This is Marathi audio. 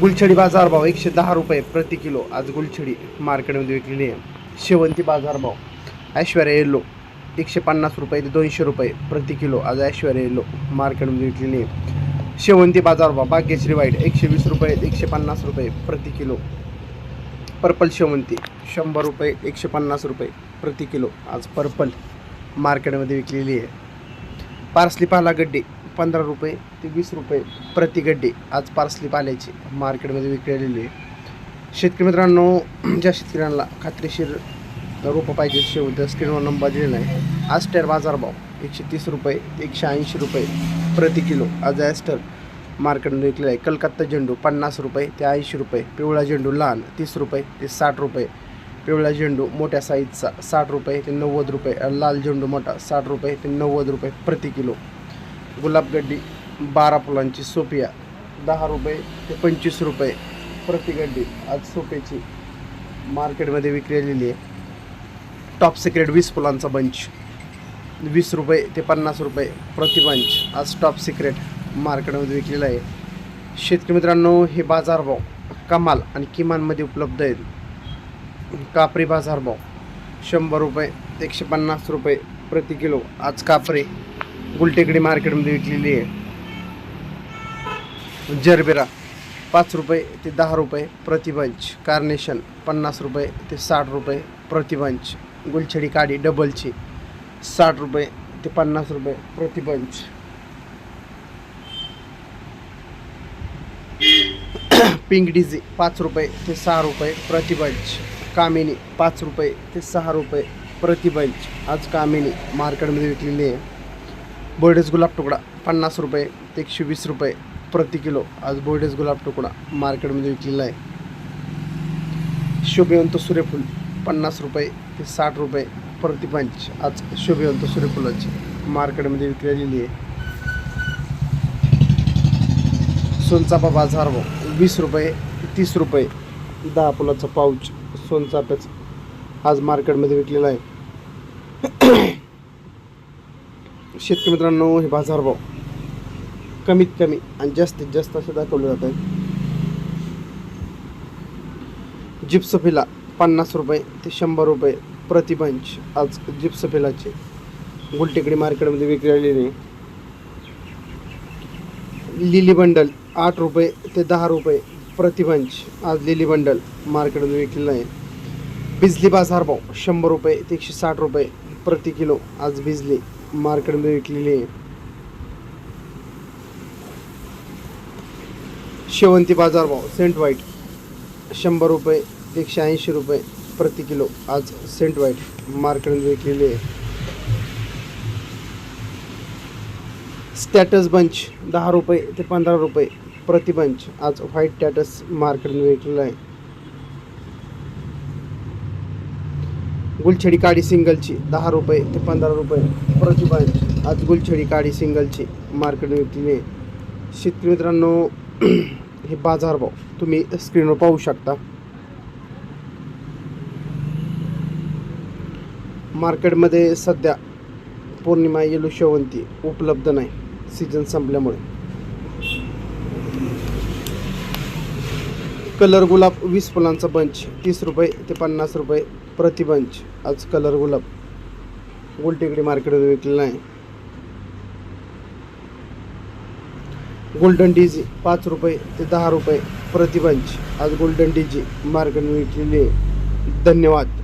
गुलछडी बाजारभाव एकशे दहा रुपये प्रति किलो. आज गुलछडी मार्केटमध्ये विकलेली आहे. शेवंती बाजारभाव ऐश्वर्या येल्लो एकशे पन्नास रुपये ते दोनशे रुपये प्रति किलो. आज ऐश्वर्या येल्लो मार्केटमध्ये विकलेली आहे. शेवंती बाजारभाव भाग्यश्री वाईट एकशे वीस रुपये एकशे पन्नास रुपये प्रति किलो. पर्पल शेवंती शंभर रुपये एकशे पन्नास रुपये प्रति किलो. आज पर्पल मार्केटमध्ये विकलेली आहे. पार्सली पाला गड्डी पंधरा रुपये ते वीस रुपये प्रति गड्डी आज पार्सली पाल्याची मार्केटमध्ये विकलेली आहे. शेतकरी मित्रांनो ज्या शेतकऱ्यांना खात्रीशीर रोपं पाहिजे शेवट स्क्रीनवर नंबर दिलेला आहे. आस्टर बाजारभाव एकशे तीस रुपये एकशे ऐंशी रुपये प्रति किलो. आज ॲस्टर मार्केटमध्ये विकलेला आहे. कलकत्ता झेंडू पन्नास रुपये ते ऐंशी रुपये. पिवळा झेंडू लहान तीस रुपये ते साठ रुपये. पिवळा झेंडू मोठ्या साईजचा साठ रुपये ते नव्वद रुपये. लाल झेंडू मोठा साठ रुपये ते नव्वद रुपये प्रति किलो. गुलाबगड्डी बारा फुलांची सोपिया दहा रुपये ते पंचवीस रुपये प्रतिगड्डी आज सोप्याची मार्केटमध्ये विक्री आलेली आहे. टॉप सिक्रेट वीस फुलांचा बंच वीस रुपये ते पन्नास रुपये प्रति बंच आज टॉप सिक्रेट मार्केटमध्ये विकलेला आहे. शेतकरी मित्रांनो हे बाजारभाव कमाल आणि किमानमध्ये उपलब्ध आहेत. कापरी बाजारभाव शंभर रुपये एकशे पन्नास रुपये प्रति किलो आज कापरी गुलटेकडी मार्केटमध्ये विकलेली आहे. जरबेरा पाच रुपये ते दहा रुपये प्रतिबंच. कार्नेशन पन्नास रुपये ते साठ रुपये प्रतिबंच. गुलछडी काडी डबलची साठ रुपये ते पन्नास रुपये प्रतिबंच. पिंक डिझी पाच रुपये ते सहा रुपये प्रतिबंच. कामिनी पाच रुपये ते सहा रुपये प्रतिबंच. आज कामिनी मार्केटमध्ये विकलेली आहे. बोर्डेज गुलाब तुकडा पन्नास रुपये एकशे वीस रुपये प्रति किलो. आज बोर्डेज गुलाब तुकडा मार्केटमध्ये विकलेला आहे. शोभिवंत सूर्यफूल पन्नास रुपये ते साठ रुपये प्रति पंच. आज शोभिवंत सूर्यफुलाची मार्केटमध्ये विकलेलेली आहे. सोनचापा बाजार भाव वीस रुपये तीस रुपये. दहा फुलाचा पाऊच सोनचाफ्याचा आज मार्केटमध्ये विकलेला आहे. शेतकरी मित्रांनो हे बाजारभाव कमीत कमी आणि जास्तीत जास्त असे दाखवले जात आहेत. जिप्सफिला पन्नास रुपये ते शंभर रुपये प्रतिबंच आज जिप्सफिलाचे गुलटेकडी मार्केटमध्ये विक्री आलेली लिली बंडल आठ रुपये ते दहा रुपये प्रतिबंच आज लिली बंडल मार्केटमध्ये विकलेलं आहे. बिजली बाजारभाव शंभर रुपये ते एकशे साठ रुपये प्रति किलो आज बिजली मार्केटमध्ये विकलेली आहे. शेवंती बाजारभाव सेंट वाईट शंभर रुपये एकशे ऐंशी रुपये प्रति किलो आज सेंट व्हाईट मार्केटमध्ये विकलेली आहे. स्टॅटस बंच दहा रुपये ते पंधरा रुपये प्रति बंच आज व्हाईट टॅटस मार्केटमध्ये विकलेला आहे. गुलछडी काडी सिंगलची दहा रुपये ते पंधरा रुपये. प्रति आज गुलछडी काडी सिंगलची मार्केटमध्ये विकलेली शेतकरी मित्रांनो हे बाजारभाव तुम्ही स्क्रीनवर पाहू शकता. मार्केटमध्ये सध्या पौर्णिमा येलो शेवंती उपलब्ध नाही. सीझन संपल्यामुळे. कलर गुलाब वीस फुलांचा बंच तीस रुपये ते पन्नास रुपये प्रति बंच. आज कलर गुलाब. गोलटेकडी मार्केटमध्ये विकलेला आहे गोल्डन डीजी पाच रुपये ते दहा रुपये प्रति बंच. आज गोल्डन डीजी मार्केटमध्ये विकलेली आहे. धन्यवाद.